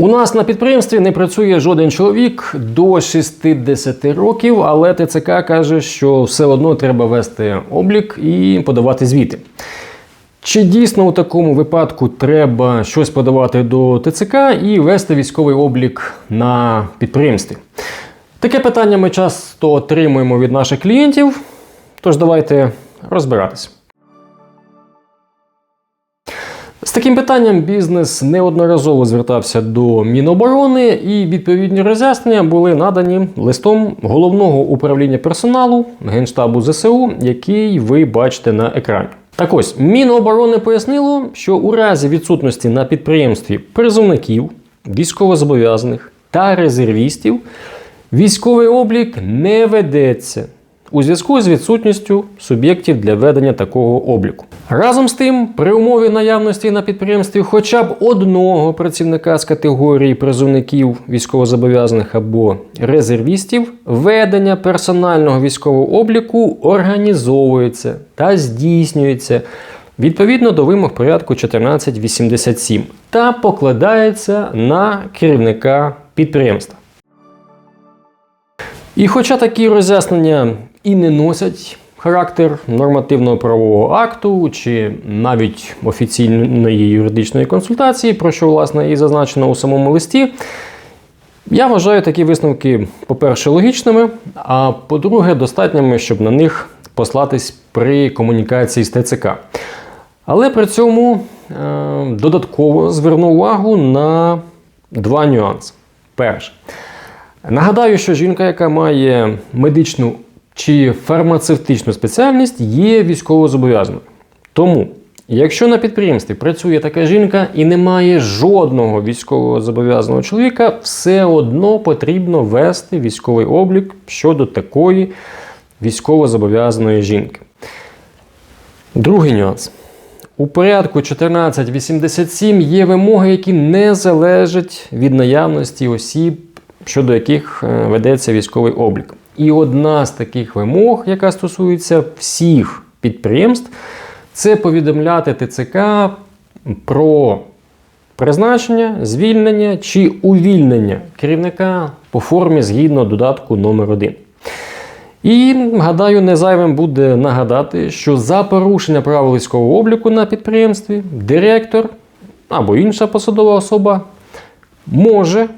У нас на підприємстві не працює жоден чоловік до 60 років, але ТЦК каже, що все одно треба вести облік і подавати звіти. Чи дійсно у такому випадку треба щось подавати до ТЦК і вести військовий облік на підприємстві? Таке питання ми часто отримуємо від наших клієнтів. Тож давайте розбиратись. Таким питанням бізнес неодноразово звертався до Міноборони, і відповідні роз'яснення були надані листом головного управління персоналу Генштабу ЗСУ, який ви бачите на екрані. Так ось Міноборони пояснило, що у разі відсутності на підприємстві призовників, військовозобов'язаних та резервістів військовий облік не ведеться у зв'язку з відсутністю суб'єктів для ведення такого обліку. Разом з тим, при умові наявності на підприємстві хоча б одного працівника з категорії призовників військовозобов'язаних або резервістів, ведення персонального військового обліку організовується та здійснюється відповідно до вимог порядку 1487 та покладається на керівника підприємства. І хоча такі роз'яснення і не носять характер нормативного правового акту чи навіть офіційної юридичної консультації, про що власне і зазначено у самому листі, я вважаю такі висновки, по-перше, логічними, а по-друге, достатніми, щоб на них послатись при комунікації з ТЦК. Але при цьому е, додатково зверну увагу на два нюанси. Перше. Нагадаю, що жінка, яка має медичну чи фармацевтичну спеціальність, є військовозобов'язаною. Тому, якщо на підприємстві працює така жінка і немає жодного військовозобов'язаного чоловіка, все одно потрібно вести військовий облік щодо такої військовозобов'язаної жінки. Другий нюанс. У порядку 1487 є вимоги, які не залежать від наявності осіб, щодо яких е, ведеться військовий облік. І одна з таких вимог, яка стосується всіх підприємств, це повідомляти ТЦК про призначення, звільнення чи увільнення керівника по формі згідно додатку номер 1 І гадаю, не зайвим буде нагадати, що за порушення правил військового обліку на підприємстві директор або інша посадова особа може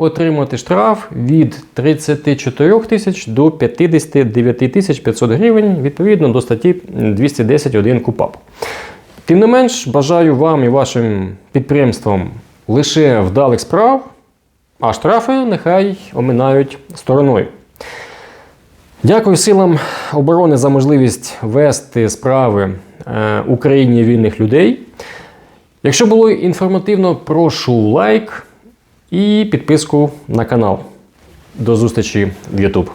отримати штраф від 34 тисяч до 59 тисяч 500 гривень відповідно до статті 210.1 КУПАП. Тим не менш, бажаю вам і вашим підприємствам лише вдалих справ, а штрафи нехай оминають стороною. Дякую силам оборони за можливість вести справи е, Україні вільних людей. Якщо було інформативно, прошу лайк і підписку на канал. До зустрічі в YouTube.